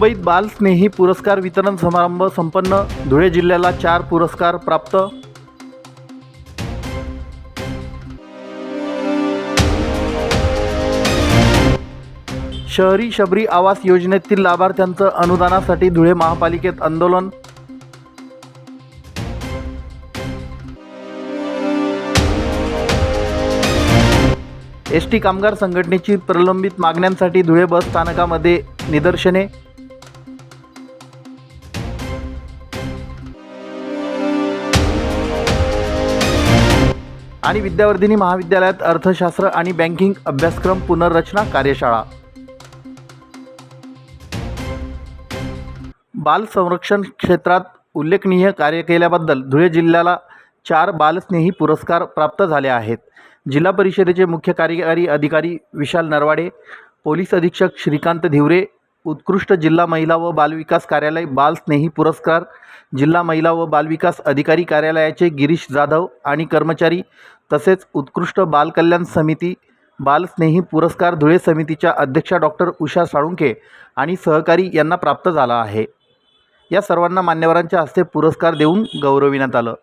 मुंबईत बाल स्नेही पुरस्कार वितरण समारंभ संपन्न. धुळे जिल्ह्याला चार पुरस्कार प्राप्त. शहरी शबरी आवास योजनेतील लाभार्थ्यांचं अनुदानासाठी धुळे महापालिकेत आंदोलन. एस टी कामगार संघटनेची प्रलंबित मागण्यांसाठी धुळे बस स्थानकामध्ये निदर्शने. आणि विद्यावर्धिनी महाविद्यालयात अर्थशास्त्र आणि बँकिंग अभ्यासक्रम पुनर्रचना कार्यशाळा. बाल संरक्षण क्षेत्रात उल्लेखनीय कार्य केल्याबद्दल धुळे जिल्ह्याला चार बालस्नेही पुरस्कार प्राप्त झाले आहेत. जिल्हा परिषदेचे मुख्य कार्यकारी अधिकारी विशाल नरवाडे पोलीस अधीक्षक श्रीकांत धिवरे उत्कृष्ट जिल्हा महिला व बालविकास कार्यालय बालस्नेही पुरस्कार जिल्हा महिला व बालविकास अधिकारी कार्यालयाचे गिरीश जाधव आणि कर्मचारी तसेच उत्कृष्ट बालकल्याण समिती बालस्नेही पुरस्कार धुळे समितीच्या अध्यक्षा डॉक्टर उषा साळुंखे आणि सहकारी यांना प्राप्त झाला आहे. या सर्वांना मान्यवरांच्या हस्ते पुरस्कार देऊन गौरविण्यात आलं.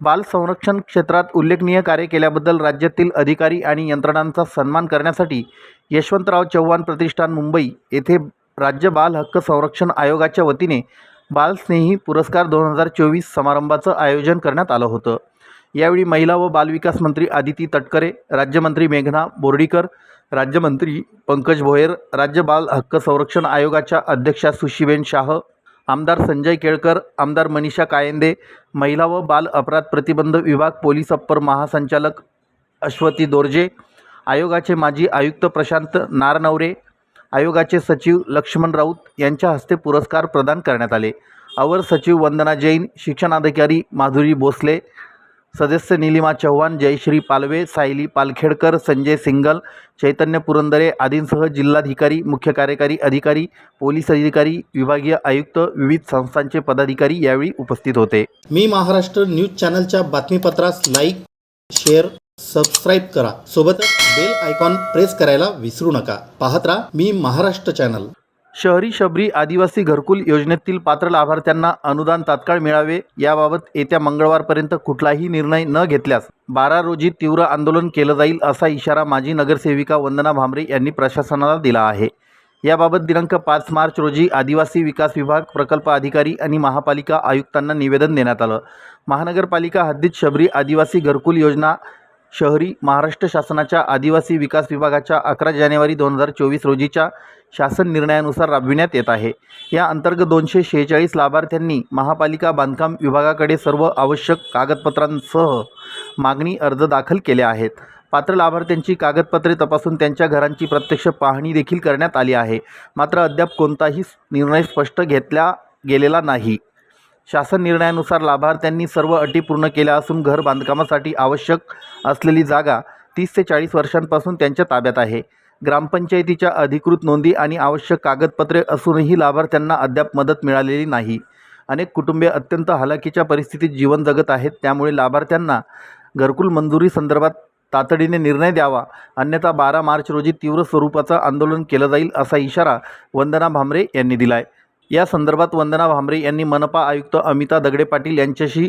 बाल संरक्षण क्षेत्रात उल्लेखनीय कार्य केल्याबद्दल राज्यातील अधिकारी आणि यंत्रणांचा सन्मान करण्यासाठी यशवंतराव चव्हाण प्रतिष्ठान मुंबई येथे राज्य बाल हक्क संरक्षण आयोगाच्या वतीने बालस्नेही पुरस्कार दोन हजार चोवीस समारंभाचं आयोजन करण्यात आलं होतं. यावेळी महिला व बालविकास मंत्री आदिती तटकरे राज्यमंत्री मेघना बोर्डीकर राज्यमंत्री पंकज भोयर राज्य बाल हक्क संरक्षण आयोगाच्या अध्यक्षा सुशीबेन शाह आमदार संजय केळकर आमदार मनीषा कायंदे महिला व बाल अपराध प्रतिबंध विभाग पोलीस अप्पर महासंचालक अश्वती दोर्जे आयोगाचे माजी आयुक्त प्रशांत नारनवरे आयोगाचे सचिव लक्ष्मण राऊत यांच्या हस्ते पुरस्कार प्रदान करण्यात आले. अवर सचिव वंदना जैन शिक्षणाधिकारी माधुरी भोसले सदस्य निलिमा चव्हाण जयश्री पालवे सायली पालखेडकर संजय सिंगल चैतन्य पुरंदरे आदींसह जिल्हाधिकारी मुख्य कार्यकारी अधिकारी पोलीस अधिकारी विभागीय आयुक्त विविध संस्थांचे पदाधिकारी यावेळी उपस्थित होते. मी महाराष्ट्र न्यूज चॅनलच्या बातमीपत्रास लाईक शेअर सबस्क्राईब करा. सोबतच बेल आयकॉन प्रेस करायला विसरू नका. पाहत राहा मी महाराष्ट्र चॅनल शहरी शबरी आदिवासी घरकुल योजनेतील पात्र लाभार्थ्यांना अनुदान तात्काळ मिळावे. याबाबत येत्या मंगळवारपर्यंत कुठलाही निर्णय न घेतल्यास बारा रोजी तीव्र आंदोलन केलं जाईल असा इशारा माजी नगरसेविका वंदना भांबरे यांनी प्रशासनाला दिला आहे. याबाबत दिनांक पाच मार्च रोजी आदिवासी विकास विभाग प्रकल्प अधिकारी आणि महापालिका आयुक्तांना निवेदन देण्यात आलं. महानगरपालिका हद्दीत शबरी आदिवासी घरकुल योजना शहरी महाराष्ट्र शासनाच्या आदिवासी विकास विभागाच्या अकरा जानेवारी दोन हजार चोवीस रोजीच्या शासन निर्णयानुसार राबविण्यात येत आहे. या अंतर्गत दोनशे शेहेचाळीस लाभार्थ्यांनी महापालिका बांधकाम विभागाकडे सर्व आवश्यक कागदपत्रांसह मागणी अर्ज दाखल केले आहेत. पात्र लाभार्थ्यांची कागदपत्रे तपासून त्यांच्या घरांची प्रत्यक्ष पाहणी देखील करण्यात आली आहे. मात्र अद्याप कोणताही निर्णय स्पष्ट घेतला गेलेला नाही. शासन निर्णयानुसार लाभार्थ्यांनी सर्व अटी पूर्ण केल्या असून घर बांधकामासाठी आवश्यक असलेली जागा तीस ते चाळीस वर्षांपासून त्यांच्या ताब्यात आहे. ग्रामपंचायतीच्या अधिकृत नोंदी आणि आवश्यक कागदपत्रे असूनही लाभार्थ्यांना अद्याप मदत मिळालेली नाही. अनेक कुटुंबे अत्यंत हलाखीच्या परिस्थितीत जीवन जगत आहेत. त्यामुळे लाभार्थ्यांना घरकुल मंजुरी संदर्भात तातडीने निर्णय द्यावा. अन्यथा बारा मार्च रोजी तीव्र स्वरूपाचं आंदोलन केलं जाईल असा इशारा वंदना भामरे यांनी दिला आहे या संदर्भात वंदना भामरे यांनी मनपा आयुक्त अमिता दगडे पाटील यांच्याशी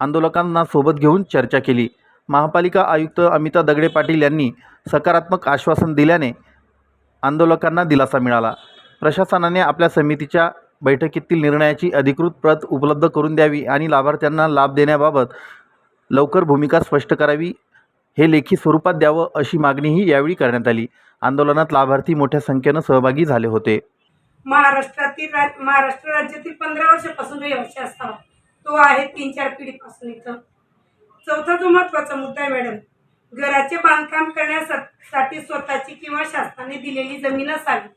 आंदोलकांना सोबत घेऊन चर्चा केली. महापालिका आयुक्त अमिता दगडे पाटील यांनी सकारात्मक आश्वासन दिल्याने आंदोलकांना दिलासा मिळाला. प्रशासनाने आपल्या समितीच्या बैठकीतील निर्णयाची अधिकृत प्रत उपलब्ध करून द्यावी आणि लाभार्थ्यांना लाभ देण्याबाबत लवकर भूमिका स्पष्ट करावी हे लेखी स्वरूपात द्यावं अशी मागणीही यावेळी करण्यात आली. आंदोलनात लाभार्थी मोठ्या संख्येनं सहभागी झाले होते. महाराष्ट्रातील रा- महाराष्ट्र राज्यातील पंधरा वर्षापासून रहिवासी असावा तो आहे तीन चार पिढीपासून इथं. चौथा जो महत्त्वाचा मुद्दा आहे मॅडम घराचे बांधकाम करण्यासाठी स्वतःची किंवा शासनाने दिलेली जमीन असावी.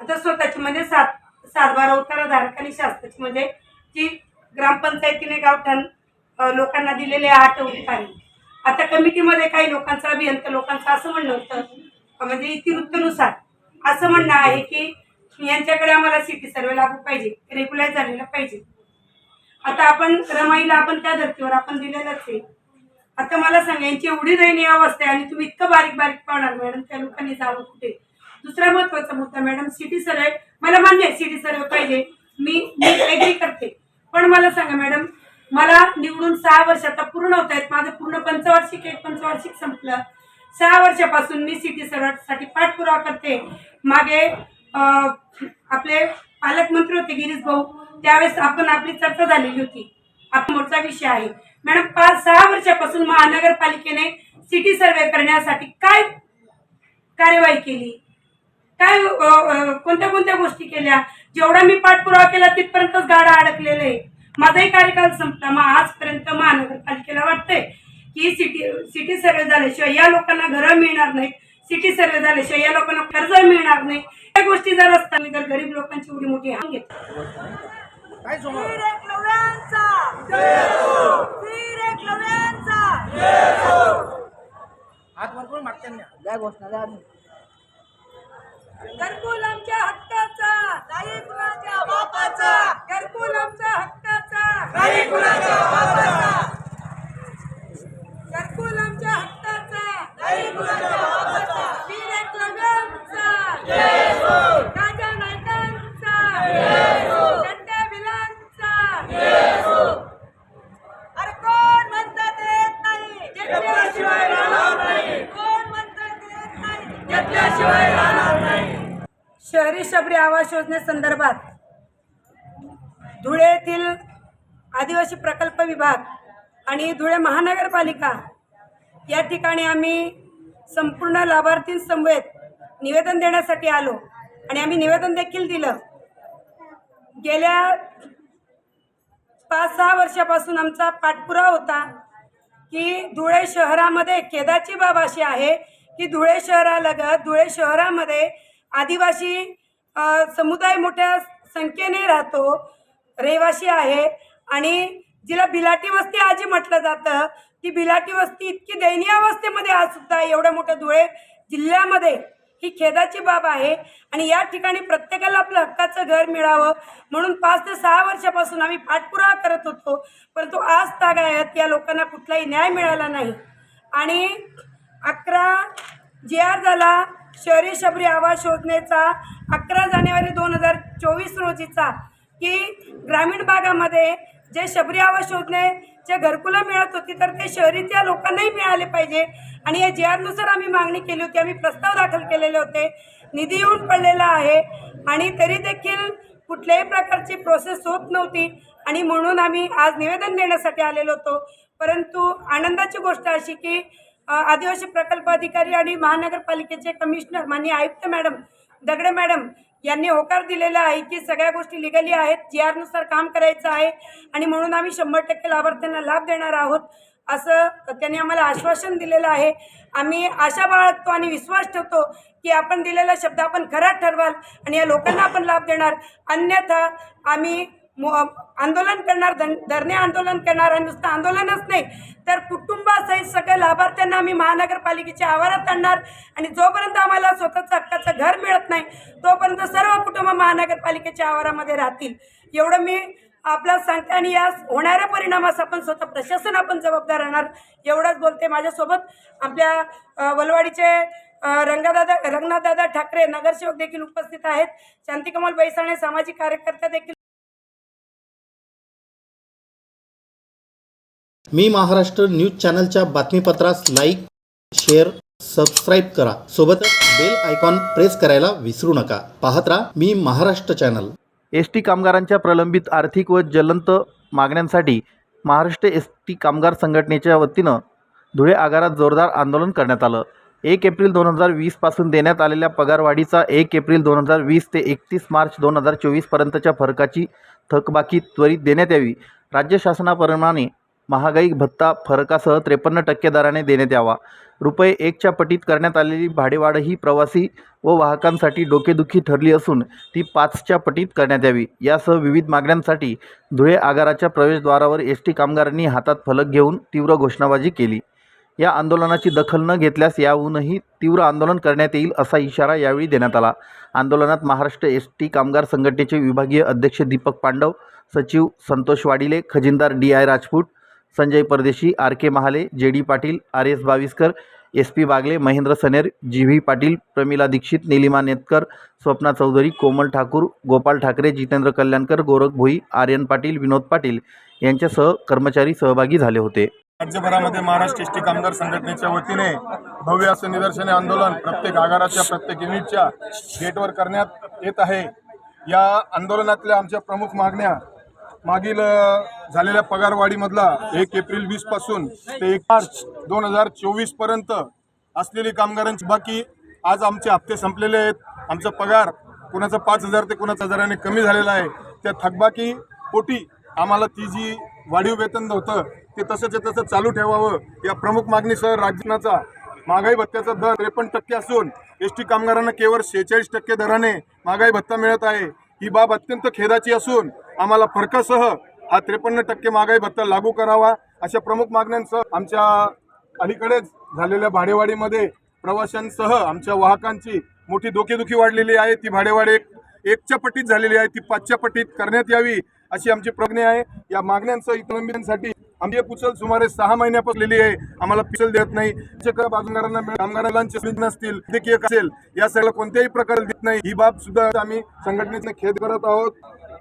आता स्वतःची म्हणजे सात सातबारा उताराधारक आणि शासनाची म्हणजे जी ग्रामपंचायतीने गावठाण लोकांना दिलेले आठ उतारे. आता कमिटीमध्ये काही लोकांचं अभियंता लोकांचं असं म्हणणं होतं म्हणजे इतिवृत्तनुसार. असं म्हणणं आहे की यांच्याकडे आम्हाला सिटी सर्वे लागू पाहिजे रेग्युलाइज झालेला पाहिजे. आता आपण रमाईला आपण त्या धर्तीवर आपण दिलेलंच आहे. आता मला सांगा यांची एवढी दयनीय अवस्था आहे आणि तुम्ही इतकं बारीक बारीक पाहणार मॅडम त्या लोकांनी जावं कुठे? दुसरा महत्त्वाचा मुद्दा मॅडम सिटी सर्वे मला मान्य आहे सिटी सर्वे पाहिजे. मी मी एग्री करते. पण मला सांगा मॅडम मला निवडून सहा वर्ष आता पूर्ण होत आहेत. माझं पूर्ण पंचवार्षिक एक पंचवार्षिक संपलं. सहा वर्षापासून मी सिटी सर्वासाठी पाठपुरावा करते. मागे आपले पालकमंत्री होते गिरीश भाऊ. त्यावेळेस आपण आपली चर्चा झालेली होती. मोठा विषय आहे. मॅडम पाच सहा वर्षापासून महानगरपालिकेने सिटी सर्वे करण्यासाठी काय कार्यवाही केली? काय कोणत्या कोणत्या गोष्टी केल्या? जेवढा मी पाठपुरावा केला तिथपर्यंतच गाडा अडकलेला आहे. माझाही कार्यकाल संपला. मग आजपर्यंत महानगरपालिकेला वाटतंय की सिटी सिटी सर्वे झाल्याशिवाय या लोकांना घरं मिळणार नाहीत. सिटी सर्वे झाल्याशिवाय या लोकांना कर्ज मिळणार नाही. या गोष्टी जर असताना तर गरीब लोकांची एवढी मोठी हांग घेतात वीर एकलव्यांचा वीर एकलव्यांचा घरकुल आमच्या हक्काचा नाही कुणाच्या बापाचा घरकुल आमच्या हक्काचा नाही कुणाच्या बापाचा घरकुल आमच्या हक्काचा नाही कुणाच्या बापाचा वीर एकलव्यांचा राजा नायकांचा गंड्या विलांचा अरे कोण म्हणतात येत नाही घेतल्याशिवाय राहणार नाही कोण म्हणतात येत नाही घेतल्याशिवाय राहणार नाही. शहरी शबरी आवास योजनेसंदर्भात धुळे येथील आदिवासी प्रकल्प विभाग आणि धुळे महानगरपालिका या ठिकाणी आम्ही संपूर्ण लाभार्थींसमवेत निवेदन देण्यासाठी आलो आणि आम्ही निवेदन देखील दिलं. गेल्या पाच सहा वर्षापासून आमचा पाठपुरावा होता की धुळे शहरामध्ये केदाची बाब अशी आहे की धुळे शहरालगत धुळे शहरामध्ये आदिवासी समुदाय मोठ्या संख्येने राहतो रहिवासी आहे. आणि जिला बिलाटी वस्ती आजी म्हटलं जातं ती बिलाटी वस्ती इतकी दयनीय अवस्थेमध्ये आज सुद्धा एवढं एवढ्या मोठ्या धुळे जिल्ह्यामध्ये ही खेदाची बाब आहे. आणि या ठिकाणी प्रत्येकाला आपलं हक्काचं घर मिळावं म्हणून पाच ते सहा वर्षापासून आम्ही पाठपुरावा करत होतो. परंतु आज तागायत या लोकांना कुठलाही न्याय मिळाला नाही. आणि अकरा जी आर झाला शहरी शबरी आवास योजनेचा अकरा जानेवारी दोन हजार चोवीस रोजीचा की ग्रामीण भागामध्ये जे शबरी आवास योजनेचे घरकुलं मिळत होती तर ते शहरीच्या लोकांनाही मिळाले पाहिजे. आणि या जी आरनुसार आम्ही मागणी केली होती आम्ही प्रस्ताव दाखल केलेले होते. निधी येऊन पडलेला आहे. आणि तरी देखील कुठल्याही प्रकारची प्रोसेस होत नव्हती. आणि म्हणून आम्ही आज निवेदन देण्यासाठी आलेलो होतो. परंतु आनंदाची गोष्ट अशी की आदिवासी प्रकल्प अधिकारी आणि महानगरपालिकेचे कमिशनर माननीय आयुक्त मॅडम दगडे मॅडम यांनी होकार दिलेला आहे की सगळ्या गोष्टी लिगली आहेत जी आरनुसार काम करायचं आहे आणि म्हणून आम्ही शंभर टक्के लाभार्थ्यांना लाभ देणार आहोत असं त्यांनी आम्हाला आश्वासन दिलेलं आहे. आम्ही आशा बाळगतो आणि विश्वास ठेवतो की आपण दिलेला शब्द आपण खरा ठरवाल आणि या लोकांना आपण लाभ देणार. अन्यथा आम्ही आंदोलन करणार धन धरणे आंदोलन करणार आणि नुसतं आंदोलनच नाही. तर कुटुंबासहित सगळ्या लाभार्थ्यांना आम्ही महानगरपालिकेच्या आवारात आणणार आणि जोपर्यंत आम्हाला स्वतःचं हक्काचं घर मिळत नाही तोपर्यंत सर्व कुटुंब महानगरपालिकेच्या आवारामध्ये राहतील. एवढं मी आपला सांगते आणि या होणाऱ्या परिणामास आपण स्वतः प्रशासन आपण जबाबदार राहणार एवढंच बोलते माझ्यासोबत. आपल्या वलवाडीचे रंगादादा रंगनाथदादा ठाकरे नगरसेवक देखील उपस्थित आहेत. शांतिकमल बैसाणे सामाजिक कार्यकर्त्या देखील मी महाराष्ट्र न्यूज चॅनलच्या बातमीपत्रास लाईक शेअर सबस्क्राईब करा. सोबतच बेल आयकॉन प्रेस करायला विसरू नका. पाहत राहा मी महाराष्ट्र चॅनल. एस टी कामगारांच्या प्रलंबित आर्थिक व ज्वलंत मागण्यांसाठी महाराष्ट्र एस टी कामगार संघटनेच्या वतीनं धुळे आगारात जोरदार आंदोलन करण्यात आलं. एक एप्रिल दोन हजार वीसपासून देण्यात आलेल्या पगारवाढीचा एक एप्रिल दोन हजार वीस ते एकतीस मार्च दोन हजार चोवीसपर्यंतच्या फरकाची थकबाकी त्वरित देण्यात यावी. राज्य शासनाप्रमाणे महागाई भत्ता फरकासह त्रेपन्न टक्के दराने देण्यात यावा. रुपये एकच्या पटीत करण्यात आलेली भाडेवाढही प्रवासी व वाहकांसाठी डोकेदुखी ठरली असून ती पाचच्या पटीत करण्यात यावी. यासह विविध मागण्यांसाठी धुळे आगाराच्या प्रवेशद्वारावर एस टी कामगारांनी हातात फलक घेऊन तीव्र घोषणाबाजी केली. या आंदोलनाची दखल न घेतल्यास याहूनही तीव्र आंदोलन करण्यात येईल असा इशारा यावेळी देण्यात आला. आंदोलनात महाराष्ट्र एस टी कामगार संघटनेचे विभागीय अध्यक्ष दीपक पांडव सचिव Santosh Wadile खजिनदार D I Rajput Sanjay Pardeshi R K Mahale J D Patil R S Baviskar S P Bagle Mahendra Saner G V Patil Pramila Dixit Nilima Netkar Swapna Chaudhari Komal Thakur Gopal Thackeray Jitendra Kalyankar Gorakh Bhoi Aryan Patil Vinod Patil यांच्यासह कर्मचारी सहभागी झाले होते. राज्यभरामध्ये Maharashtra S T कामगार संघटनेच्या वतीने भव्य असं निदर्शने आंदोलन प्रत्येक आगाराच्या प्रत्येक युनिटच्या गेटवर करण्यात येत आहे. या आंदोलनातल्या आमच्या प्रमुख मागण्या मागील झालेल्या पगारवाढीमधला एक एप्रिल वीसपासून ते एक मार्च दोन हजार चोवीसपर्यंत असलेली कामगारांची बाकी आज आमचे हप्ते संपलेले आहेत. आमचा पगार कुणाचा पाच हजार ते कुणाचा हजाराने कमी झालेला आहे. त्या थकबाकी पोटी आम्हाला ती जी वाढीव वेतन होतं ते तसंच्या तसं चालू ठेवावं. या प्रमुख मागणीसह राज्याचा महागाई भत्त्याचा दर त्रेपन्न टक्के असून एस टी कामगारांना केवळ शेहेचाळीस टक्के दराने महागाई भत्ता मिळत आहे. ही बाब अत्यंत खेदाची असून आम्हाला फरकासह हा त्रेपन्न टक्के महागाई भत्ता लागू करावा अशा प्रमुख मागण्यांसह आमच्या अलीकडेच झालेल्या भाडेवाढीमध्ये प्रवाशांसह आमच्या वाहकांची मोठी धोकेदुखी वाढलेली आहे. ती भाडेवाढ एक एकच्या पटीत झालेली आहे. ती पाचच्या पटीत करण्यात यावी अशी आमची प्रज्ञा आहे. या मागण्यांसह इकॉनॉमीसाठी आमची पुचल सुमारे सहा महिन्यापासलेली आहे. आम्हाला पिचल देत नाही. शिक्षक बाजूगारांना मिळ- नसतील वैद्यकीय असेल. या सगळ्या कोणत्याही प्रकारे देत नाही. ही बाब सुद्धा आम्ही संघटनेने खेद करत आहोत.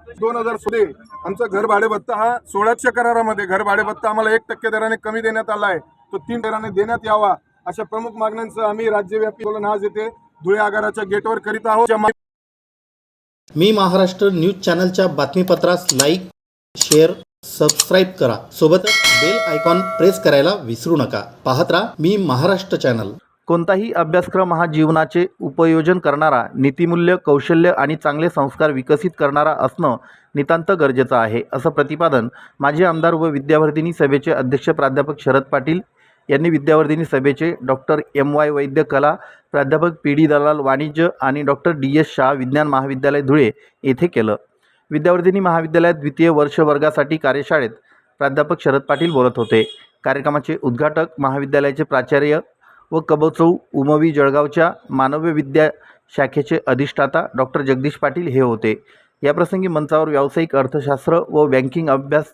दोन हजार सोळे आमचा घर भाडे भत्ता हा सोळाच्या करारामध्ये घर भाडेभत्ता आम्हाला एक टक्के दराने कमी देण्यात आला आहे. तो तीन दराने देण्यात यावा अशा प्रमुख मागण्यांचं आम्ही राज्यव्यापी आंदोलन आज येथे धुळे आगाराच्या गेटवर करीत आहोत. मी महाराष्ट्र न्यूज चॅनलच्या बातमीपत्रास लाईक शेअर सबस्क्राईब करा. सोबतच बेल आयकॉन प्रेस करायला विसरू नका. पाहत राहा मी महाराष्ट्र चॅनल. कोणताही अभ्यासक्रम हा जीवनाचे उपयोजन करणारा नीतिमूल्य कौशल्य आणि चांगले संस्कार विकसित करणारा असणं नितांत गरजेचं आहे असं प्रतिपादन माजी आमदार व विद्यावर्धिनी सभेचे अध्यक्ष प्राध्यापक शरद पाटील यांनी विद्यावर्धिनी सभेचे डॉक्टर एम वाय वैद्य कला प्राध्यापक पी डी दलाल वाणिज्य आणि डॉक्टर डी. एस शाह विज्ञान महाविद्यालय धुळे येथे केलं. विद्यावर्धिनी महाविद्यालयात द्वितीय वर्ष वर्गासाठी कार्यशाळेत प्राध्यापक शरद पाटील बोलत होते. कार्यक्रमाचे उद्घाटक महाविद्यालयाचे प्राचार्य व कबचौ उमवी जळगावच्या मानव्य विद्या शाखेचे अधिष्ठाता डॉक्टर जगदीश पाटील हे होते. याप्रसंगी मंचावर व्यावसायिक अर्थशास्त्र व बँकिंग अभ्यास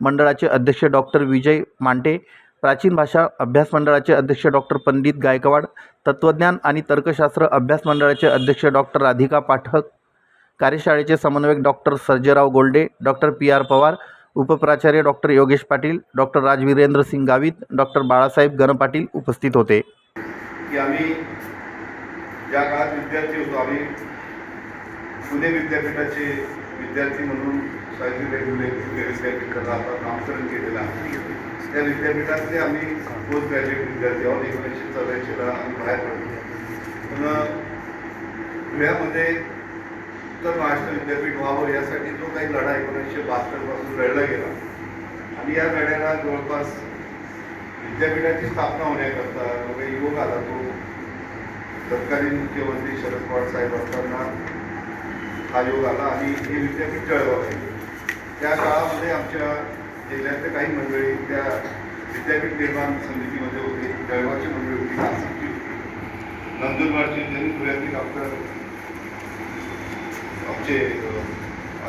मंडळाचे अध्यक्ष डॉक्टर विजय मांटे प्राचीन भाषा अभ्यास मंडळाचे अध्यक्ष डॉक्टर पंडित गायकवाड तत्त्वज्ञान आणि तर्कशास्त्र अभ्यास मंडळाचे अध्यक्ष डॉक्टर राधिका पाठक कार्यशाळेचे समन्वयक doctor Sarjerao Golde doctor P. R. Pawar उपप्राचार्य doctor Yogesh Patil doctor Rajvirendra Singh Gavit doctor Balasaheb Ganpatil उपस्थित होते. की आम्ही ज्या काळात विद्यार्थी होतो आम्ही पुणे विद्यापीठाचे विद्यार्थी म्हणून सावित्रीबाई फुले पुणे विद्यापीठाला आता नामकरण केलेलं आहे. त्या विद्यापीठातले आम्ही पोस्ट ग्रॅज्युएट विद्यार्थी आहोत एकोणीसशे चौऱ्याऐंशीला आम्ही बाहेर पडलो. पण पुण्यामध्ये उत्तर महाराष्ट्र विद्यापीठ व्हावं यासाठी जो काही लढा एकोणीसशे बहात्तरपासून लढला गेला. आणि या लढ्याला जवळपास विद्यापीठाची स्थापना होण्याकरता जो म्हणजे युवक योग आला तो. तत्कालीन मुख्यमंत्री शरद पवार साहेब असताना हा योग आला आणि हे विद्यापीठ जळगाव आहे. त्या काळामध्ये आमच्या जिल्ह्यातल्या काही मंडळी त्या विद्यापीठ निर्माण समितीमध्ये होते. जळगावची मंडळी होती नाशिकची नंदुरबारची त्यांनी पुण्यातील डॉक्टर आमचे